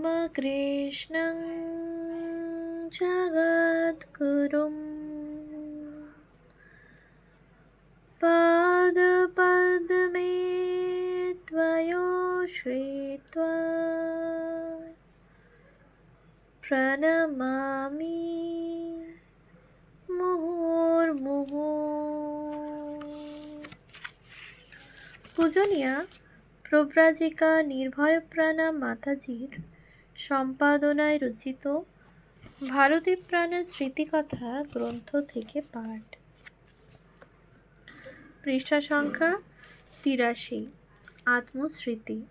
रामकृष्णं जगद्गुरुं पादपद्मे त्वयो श्रीत्वा प्रणमामि মুহুর্মুহু পূজনীয়া প্রব্রাজিকা নির্ভয়প্রাণা মাতাজির সম্পাদনায় রচিত ভারতী প্রাণের স্মৃতিকথা গ্রন্থ থেকে পাঠ। পৃষ্ঠা সংখ্যা তিরাশি, আত্মস্মৃতি।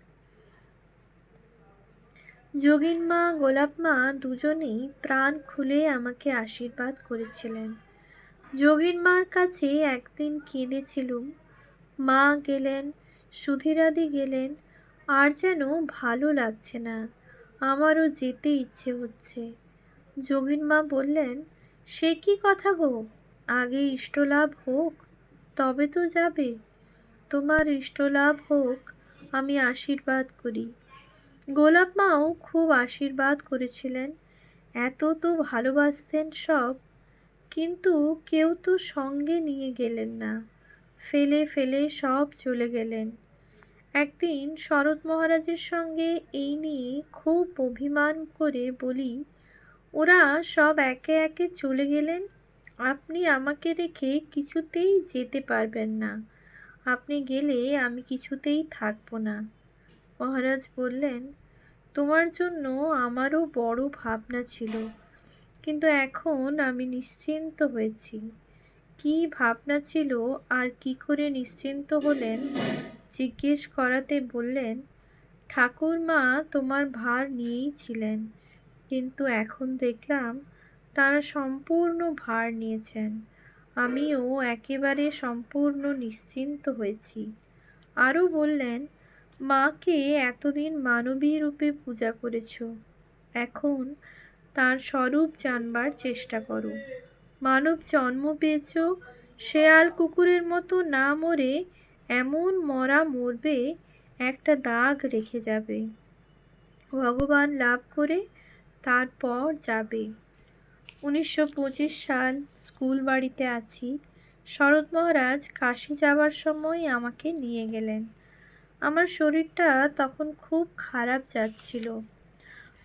যোগিন মা, গোলাপ মা দুজনেই প্রাণ খুলে আমাকে আশীর্বাদ করেছিলেন। যোগিন মার কাছে একদিন কেঁদেছিলুম। মা গেলেন, সুধীরাদি গেলেন, আর যেন ভালো লাগছে না। আমারও যেতে ইচ্ছে হচ্ছে। যোগিন মা বললেন, সে কি কথা গো? আগে ইষ্টলাভ হোক, তবে তো যাবে। তোমার ইষ্টলাভ হোক, আমি আশীর্বাদ করি। গোলাপ মাও খুব আশীর্বাদ করেছিলেন। এত তো ভালোবাসতেন সব, কিন্তু কেউ তো সঙ্গে নিয়ে গেলেন না। ফেলে ফেলে সব চলে গেলেন। একদিন শরৎ মহারাজের সঙ্গে এই নিয়ে খুব অভিমান করে বলি, ওরা সব একে একে চলে গেলেন, আপনি আমাকে রেখে কিছুতেই যেতে পারবেন না। আপনি গেলে আমি কিছুতেই থাকব না। মহারাজ বললেন, তোমার জন্য আমারও বড় ভাবনা ছিল, কিন্তু এখন আমি নিশ্চিন্ত হয়েছি। কি ভাবনা ছিল আর কি করে নিশ্চিন্ত হলেন জিজ্ঞেস করাতে বললেন, ঠাকুরমা তোমার ভার নিয়েই ছিলেন, কিন্তু এখন দেখলাম তারা সম্পূর্ণ ভার নিয়েছেন। আমিও একেবারে সম্পূর্ণ নিশ্চিন্ত হয়েছি। আরও বললেন, মাকে এতদিন মানবী রূপে পূজা করেছ, এখন তার স্বরূপ জানবার চেষ্টা করো। মানব জন্ম পেয়েছ, শেয়াল কুকুরের মতো না মরে এমন মরা মরবে, একটা দাগ রেখে যাবে। ভগবান লাভ করে তারপর যাবে। উনিশশো পঁচিশ সাল স্কুল বাড়িতে আছি। শরৎ মহারাজ কাশি যাবার সময় আমাকে নিয়ে গেলেন। আমার শরীরটা তখন খুব খারাপ যাচ্ছিল।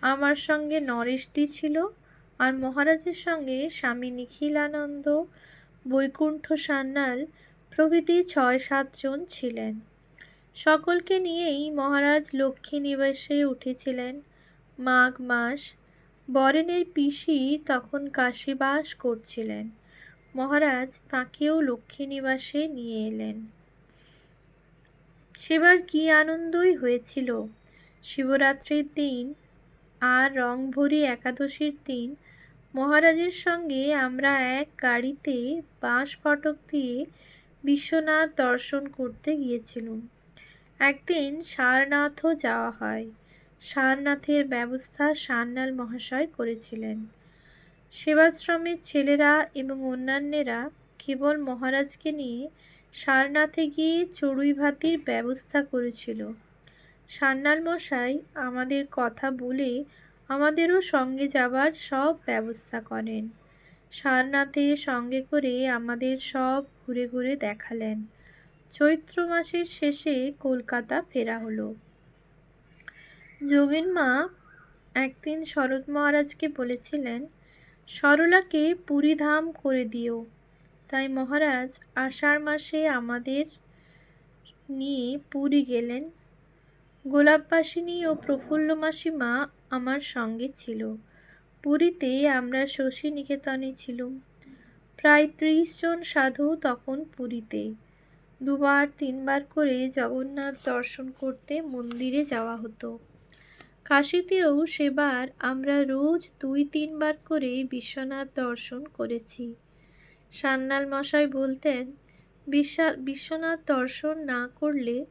আমার সঙ্গে নরেশদি ছিল আর মহারাজের সঙ্গে স্বামী নিখিলানন্দ, বৈকুণ্ঠ সান্যাল প্রভৃতি ছয় সাতজন ছিলেন। সকলকে নিয়েই মহারাজ লক্ষ্মী নিবাসে উঠেছিলেন। মাঘ মাস, বরেনের পিসি তখন কাশীবাস করছিলেন। মহারাজ তাকেও লক্ষ্মী নিবাসে নিয়ে এলেন। সেবার কি আনন্দই হয়েছিল? শিবরাত্রির দিন আর রংভরি একাদশীর দিন মহারাজের সঙ্গে আমরা এক গাড়িতে বাঁশ ফটক দিয়ে বিশ্বনাথ দর্শন করতে গিয়েছিলাম। একদিন সারনাথও যাওয়া হয়। সারনাথের ব্যবস্থা সান্যাল মহাশয় করেছিলেন। সেবাশ্রমের ছেলেরা এবং অন্যান্যেরা কেবল মহারাজকে নিয়ে সারনাথে গিয়ে চড়ুই ভাতির ব্যবস্থা করেছিল। সান্যাল মশাই আমাদের কথা বলে আমাদেরও সঙ্গে যাবার সব ব্যবস্থা করেন। সারনাথে সঙ্গে করে আমাদের সব ঘুরে ঘুরে দেখালেন। চৈত্র মাসের শেষে কলকাতা ফেরা হলো। যোগিন মা একদিন শরৎ মহারাজকে বলেছিলেন, সরলাকে পুরীধাম করে দিও। তাই মহারাজ আষাঢ় মাসে আমাদের নিয়ে পুরী গেলেন। গোলাপবাসিনী ও প্রফুল্ল মাসিমা আমার সঙ্গে ছিল। পুরীতে আমরা শশী নিকেতনে ছিলুম। প্রায় ত্রিশ জন সাধু তখন পুরীতে। দুবার, তিনবার করে জগন্নাথ দর্শন করতে মন্দিরে যাওয়া হতো। কাশিতেও সেবার আমরা রোজ দুই, তিনবার করে বিশ্বনাথ দর্শন করেছি। সান্যাল মশাই বলতেন বিশ্বা বিশ্বনাথ দর্শন না করলে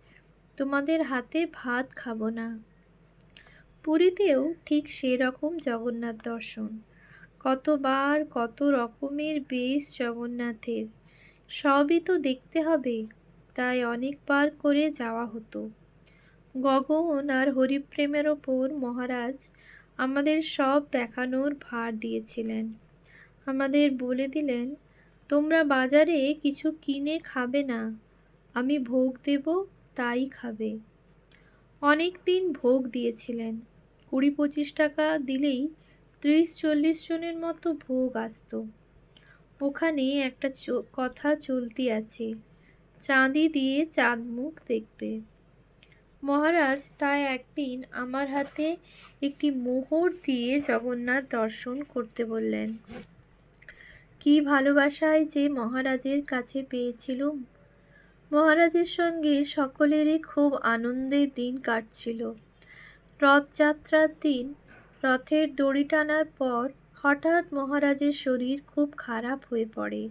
তোমাদের হাতে ভাত খাব না। পুরীতেও ঠিক সেরকম জগন্নাথ দর্শন। কতবার কত রকমের বেশ জগন্নাথের। সবই তো দেখতে হবে, তাই অনেকবার করে যাওয়া হতো। গগন আর হরিপ্রেমের ওপর মহারাজ আমাদের সব দেখানোর ভার দিয়েছিলেন। আমাদের বলে দিলেন, তোমরা বাজারে কিছু কিনে খাবে না, আমি ভোগ দেব, তাই খাবে। অনেক দিন ভোগ দিয়েছিলেন। কুড়ি পঁচিশ টাকা দিলেই ত্রিশ চল্লিশ জনের মতো ভোগ আসতো। ওখানে একটা কথা চলতি আছে। চাঁদি দিয়ে চাঁদ মুখ দেখবে। মহারাজ তাই একদিন আমার হাতে একটি মোহর দিয়ে জগন্নাথ দর্শন করতে বললেন, কি ভালোবাসায় যে মহারাজের কাছে পেয়েছিলুম মহারাজের সঙ্গে সকলেরই খুব আনন্দের দিন কাটছিল। রথযাত্রার দিন রথের দড়ি টানার পর হঠাৎ মহারাজের শরীর খুব খারাপ হয়ে পড়ে।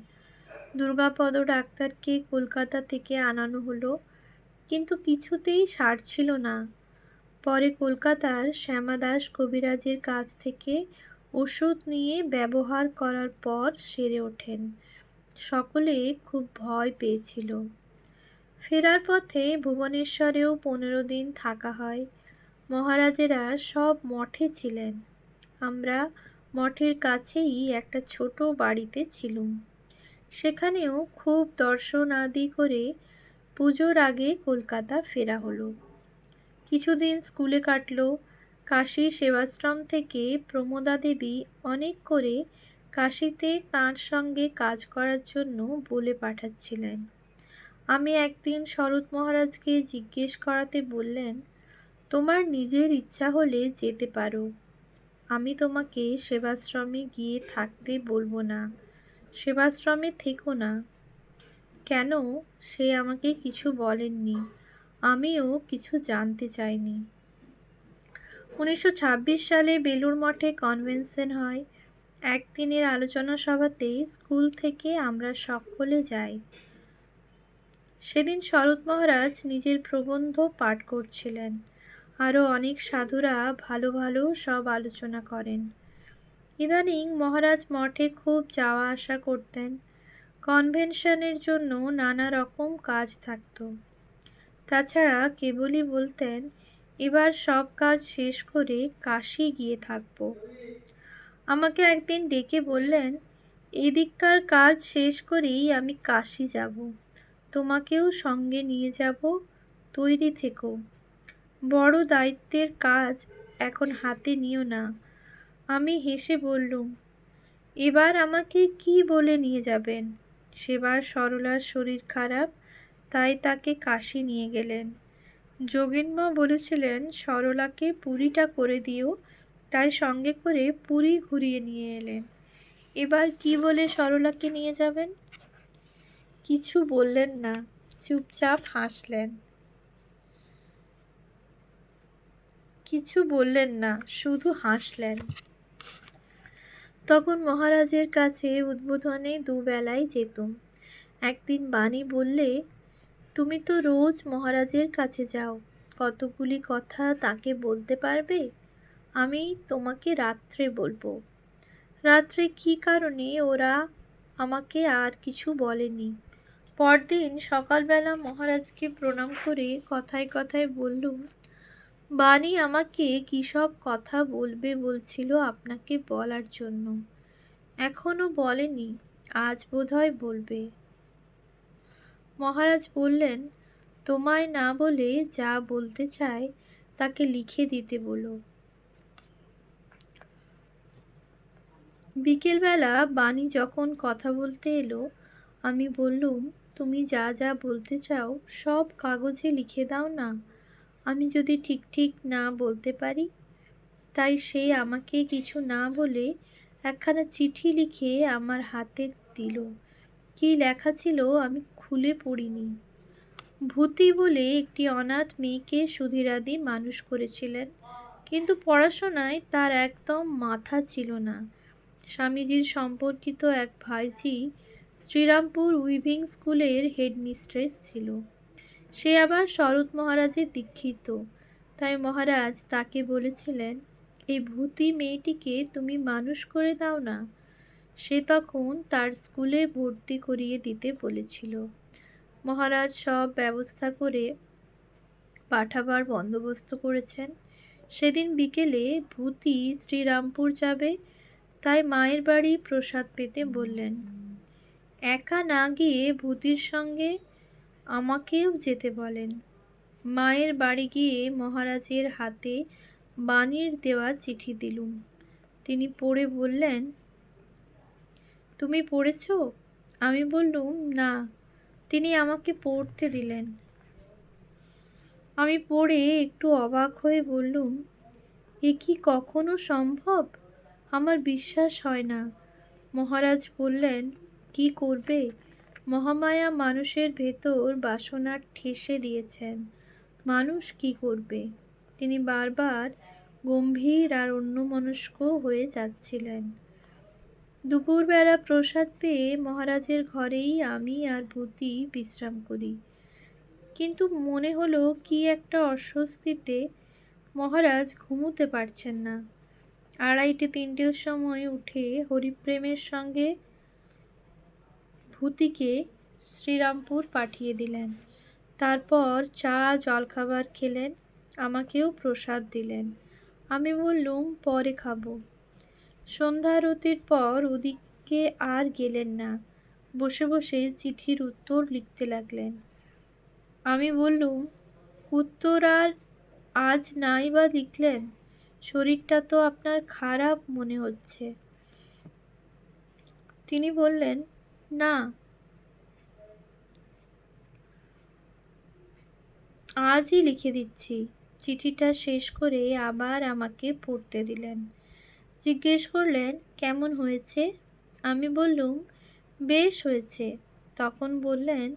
দুর্গাপদ ডাক্তারকে কলকাতা থেকে আনানো হলো, কিন্তু কিছুতেই সারছিল না। পরে কলকাতার শ্যামাদাস কবিরাজের কাছ থেকে ওষুধ নিয়ে ব্যবহার করার পর সেরে ওঠেন। সকলে খুব ভয় পেয়েছিল। ফেরার পথে ভুবনেশ্বরেও পনেরো দিন থাকা হয়। মহারাজেরা সব মঠে ছিলেন। আমরা মঠের কাছেই একটা ছোট বাড়িতে ছিলুম। সেখানেও খুব দর্শন আদি করে পুজোর আগে কলকাতা ফেরা হলো। কিছুদিন স্কুলে কাটল। কাশী সেবাশ্রম থেকে প্রমোদা দেবী অনেক করে কাশীতে তাঁর সঙ্গে কাজ করার জন্য বলে পাঠাচ্ছিলেন। আমি একদিন শরৎ মহারাজকে জিজ্ঞেস করাতে বললেন তোমার নিজের ইচ্ছা হলে যেতে পারো। আমি তোমাকে সেবাশ্রমে গিয়ে থাকতে বলব না, সেবাশ্রমে থেকো না। কেন? সে আমাকে কিছু বলেননি, আমিও কিছু জানতে চাইনি। উনিশশো ছাব্বিশ সালে বেলুর মঠে কনভেনশন হয়। একদিনের আলোচনা সভাতে স্কুল থেকে আমরা সকলে যাই। সেদিন শরৎ মহারাজ নিজের প্রবন্ধ পাঠ করছিলেন। আরও অনেক সাধুরা ভালো ভালো সব আলোচনা করেন। ইদানিং মহারাজ মঠে খুব যাওয়া আসা করতেন। কনভেনশনের জন্য নানা রকম কাজ থাকত। তাছাড়া কেবলই বলতেন, এবার সব কাজ শেষ করে কাশি গিয়ে থাকব। আমাকে একদিন ডেকে বললেন, এদিককার কাজ শেষ করেই আমি কাশি যাব। তোমাকেও সঙ্গে নিয়ে যাব, তৈরি থেকো। বড় দায়িত্বের কাজ এখন হাতে নিও না। আমি হেসে বললুম, এবার আমাকে কি বলে নিয়ে যাবেন? সেবার সরলার শরীর খারাপ, তাই তাকে কাশি নিয়ে গেলেন। যোগিনমা বলেছিলেন, সরলাকে পুরীটা করে দিও। তাই সঙ্গে করে পুরি ঘুরিয়ে নিয়ে এলেন। এবার কি বলে সরলাকে নিয়ে যাবেন? কিছু বললেন না, চুপচাপ হাসলেন। কিছু বললেন না, শুধু হাসলেন। তখন মহারাজের কাছে উদ্বোধনে দুবেলায় যেতুম। একদিন বাণী বললে, তুমি তো রোজ মহারাজের কাছে যাও, কতগুলি কথা তাকে বলতে পারবে? আমি তোমাকে রাত্রে বলব। রাত্রে কি কারণে ওরা আমাকে আর কিছু বলেনি? পরদিন সকালবেলা মহারাজকে প্রণাম করে কথায় কথায় বললুম বাণী আমাকে কী সব কথা বলবে বলছিল আপনাকে বলার জন্য। এখনও বলেনি, আজ বোধহয় বলবে। মহারাজ বললেন, তোমায় না বলে যা বলতে চায় তাকে লিখে দিতে বলো। বিকেলবেলা বাণী যখন কথা বলতে এলো, আমি বললুম, তুমি যা যা বলতে চাও সব কাগজে লিখে দাও না। আমি যদি ঠিক ঠিক না বলতে পারি? তাই সে আমাকে কিছু না বলে একখানা চিঠি লিখে আমার হাতে দিল। কি লেখা ছিল আমি খুলে পড়িনি। ভূতি বলে একটি অনাথ মেয়েকে সুধীরাদি মানুষ করেছিলেন, কিন্তু পড়াশোনায় তার একদম মাথা ছিল না। স্বামীজির সম্পর্কিত এক ভাইজি শ্রীরামপুর উইভিং স্কুলের হেডমিস্ট্রেস ছিল। সে আবার শরৎ মহারাজের দীক্ষিত। তাই মহারাজ তাকে বলেছিলেন, এই ভূতি মেয়েটিকে তুমি মানুষ করে দাও না। সে তখন তার স্কুলে ভর্তি করিয়ে দিতে বলেছিল। মহারাজ সব ব্যবস্থা করে পাঠাবার বন্দোবস্ত করেছেন। সেদিন বিকেলে ভূতি শ্রীরামপুর যাবে, তাই মায়ের বাড়ি প্রসাদ পেতে বললেন। একা না গিয়ে ভূতির সঙ্গে আমাকেও যেতে বলেন। মায়ের বাড়ি গিয়ে মহারাজের হাতে বাণীর দেওয়া চিঠি দিলুম। তিনি পড়ে বললেন, তুমি পড়েছ? আমি বললুম, না। তিনি আমাকে পড়তে দিলেন। আমি পড়ে একটু অবাক হয়ে বললুম, এ কি কখনো সম্ভব? আমার বিশ্বাস হয় না। মহারাজ বললেন, কি করবে? মহামায়া মানুষের ভেতর বাসনার ঠেসে দিয়েছেন। মানুষ কি করবে? তিনি বারবার গম্ভীর আর অন্যমনস্ক হয়ে যাচ্ছিলেন। দুপুরবেলা প্রসাদ পেয়ে মহারাজের ঘরেই আমি আর ভূতি বিশ্রাম করি। কিন্তু মনে হলো কি একটা অস্বস্তিতে মহারাজ ঘুমোতে পারছেন না। আড়াইটে তিনটের সময় উঠে হরিপ্রেমের সঙ্গে ভূতিকে শ্রীরামপুর পাঠিয়ে দিলেন। তারপর চা, জলখাবার খেলেন, আমাকেও প্রসাদ দিলেন। আমি বললুম, পরে খাব। সন্ধ্যারতির পর ওদিকে আর গেলেন না। বসে বসে চিঠির উত্তর লিখতে লাগলেন। আমি বললুম, উত্তর আর আজ নাই বা লিখলেন? শরীরটা তো আপনার খারাপ মনে হচ্ছে। তিনি বললেন না। আজই লিখে দিচ্ছি। চিঠিটা শেষ করে আবার আমাকে পড়তে দিলেন। জিজ্ঞেস করলেন, কেমন হয়েছে? আমি বললুম, বেশ হয়েছে। তখন বললেন,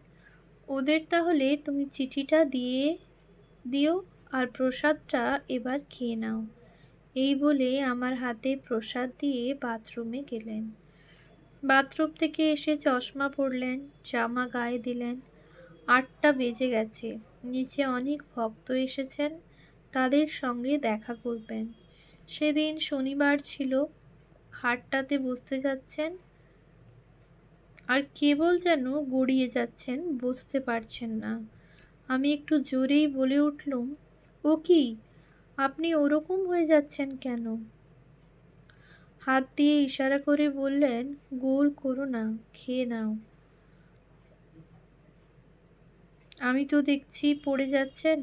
ওদের তাহলে তুমি চিঠিটা দিয়ে দিও আর প্রসাদটা এবার খেয়ে নাও। এই বলে আমার হাতে প্রসাদ দিয়ে বাথরুমে গেলেন। বাথরুম থেকে এসে চশমা পরলেন, জামা গায়ে দিলেন। আটটা বেজে গেছে। নিচে অনেক ভক্ত এসেছেন, তাদের সঙ্গে দেখা করবেন। সেদিন শনিবার ছিল, খাটটাতে বসতে যাচ্ছেন। আর কেবল যেন গড়িয়ে যাচ্ছেন, বসতে পারছেন না। আমি একটু জোরেই বলে উঠলুম, ও কি? আপনি ওরকম হয়ে যাচ্ছেন কেন? হাত দিয়ে ইশারা করে বললেন গোল করো না, খেয়ে নাও। আমি তো দেখছি পড়ে যাচ্ছেন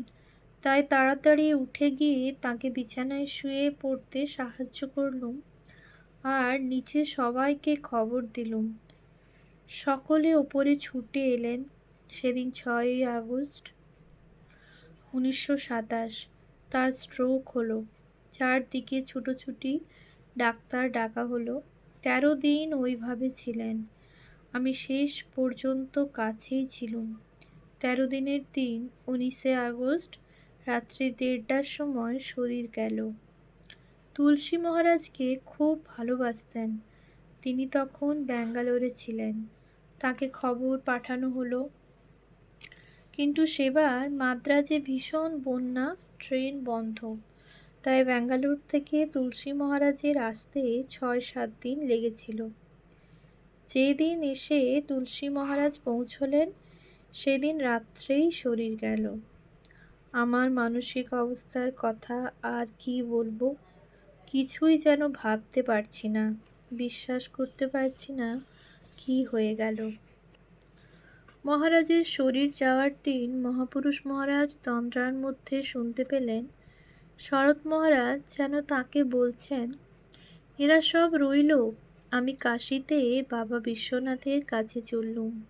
তাই তাড়াতাড়ি উঠে গিয়ে তাকে বিছানায় শুয়ে পড়তে সাহায্য করলুম আর নিচে সবাইকে খবর দিলুম। সকলে ওপরে ছুটে এলেন, সেদিন ছয়ই আগস্ট উনিশশো সাতাশ। তার স্ট্রোক হলো। চারদিকে ছুটোছুটি ডাক্তার ডাকা হলো। তেরো দিন ওইভাবে ছিলেন। আমি শেষ পর্যন্ত কাছেই ছিলুম। তেরো দিনের দিন, উনিশে আগস্ট, রাত্রি দেড়টার সময় শরীর গেল। তুলসী মহারাজকে খুব ভালোবাসতেন। তিনি তখন ব্যাঙ্গালোরে ছিলেন। তাকে খবর পাঠানো হলো। কিন্তু সেবার মাদ্রাজে ভীষণ বন্যা, ট্রেন বন্ধ। তাই ব্যাঙ্গালোর থেকে তুলসী মহারাজের আসতে ছয় সাত দিন লেগেছিল। যেদিন এসে তুলসী মহারাজ পৌঁছলেন, সেদিন রাত্রেই শরীর গেল। আমার মানসিক অবস্থার কথা আর কি বলব, কিছুই যেন ভাবতে পারছি না, বিশ্বাস করতে পারছি না কি হয়ে গেল। মহারাজের শরীর যাওয়ার দিন মহাপুরুষ মহারাজ তন্দ্রার মধ্যে শুনতে পেলেন শরৎ মহারাজ যেন তাকে বলছেন, এরা সব রইল, আমি কাশিতে বাবা বিশ্বনাথের কাছে চললুম।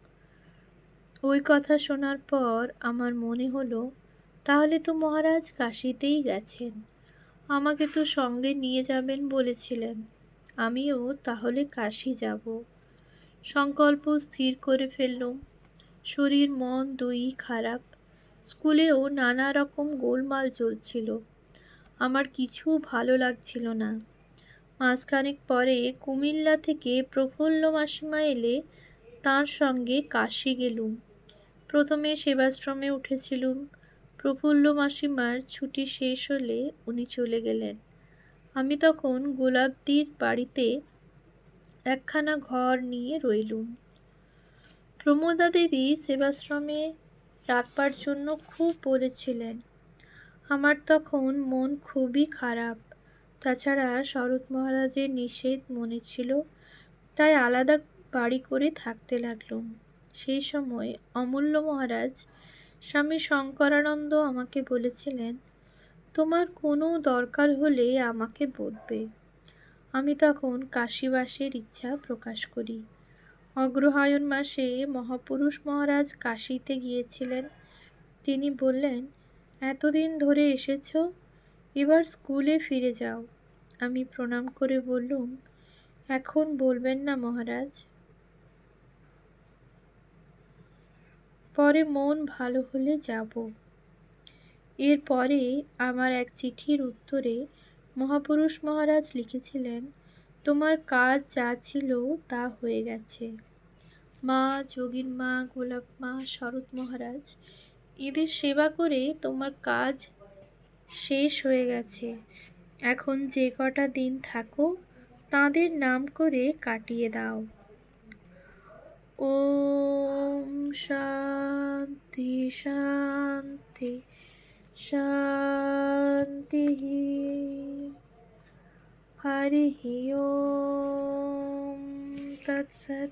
ওই কথা শোনার পর আমার মনে হলো, তাহলে তো মহারাজ কাশিতেই গেছেন। আমাকে তো সঙ্গে নিয়ে যাবেন বলেছিলেন, আমিও তাহলে কাশি যাব। সংকল্প স্থির করে ফেললুম। শরীর, মন দুই খারাপ। স্কুলেও নানা রকম গোলমাল চলছিল। আমার কিছু ভালো লাগছিল না। মাসখানেক পরে কুমিল্লা থেকে প্রফুল্ল মাসিমা এলে তাঁর সঙ্গে কাশি গেলুম। প্রথমে সেবাশ্রমে উঠেছিলুম। প্রফুল্ল মাসিমার ছুটি শেষ হলে উনি চলে গেলেন। আমি তখন গোলাপদির বাড়িতে একখানা ঘর নিয়ে রইলুম। প্রমোদা দেবী সেবাশ্রমে রাখবার জন্য খুব বলেছিলেন। আমার তখন মন খুবই খারাপ। তাছাড়া শরৎ মহারাজের নিষেধ মনে ছিল, তাই আলাদা বাড়ি করে থাকতে লাগলুম। সেই সময় অমূল্য মহারাজ স্বামী শঙ্করানন্দ আমাকে বলেছিলেন, তোমার কোনো দরকার হলে আমাকে বলবে। আমি তখন কাশীবাসের ইচ্ছা প্রকাশ করি। অগ্রহায়ণ মাসে মহাপুরুষ মহারাজ কাশীতে গিয়েছিলেন। তিনি বললেন এতদিন ধরে এসেছ? এবার স্কুলে ফিরে যাও। আমি প্রণাম করে বললুম, এখন বলবেন না মহারাজ। পরে মন ভালো হলে যাব। এরপরে আমার এক চিঠির উত্তরে মহাপুরুষ মহারাজ লিখেছিলেন, তোমার কাজ যা ছিল তা হয়ে গেছে। মা যোগীর মা, গোলাপ মা, শরৎ মহারাজ এদের সেবা করে তোমার কাজ শেষ হয়ে গেছে। এখন যে কটা দিন থাকো, তাঁদের নাম করে কাটিয়ে দাও। ওম শান্তি শান্তি শান্তি হরি ওম তৎসৎ।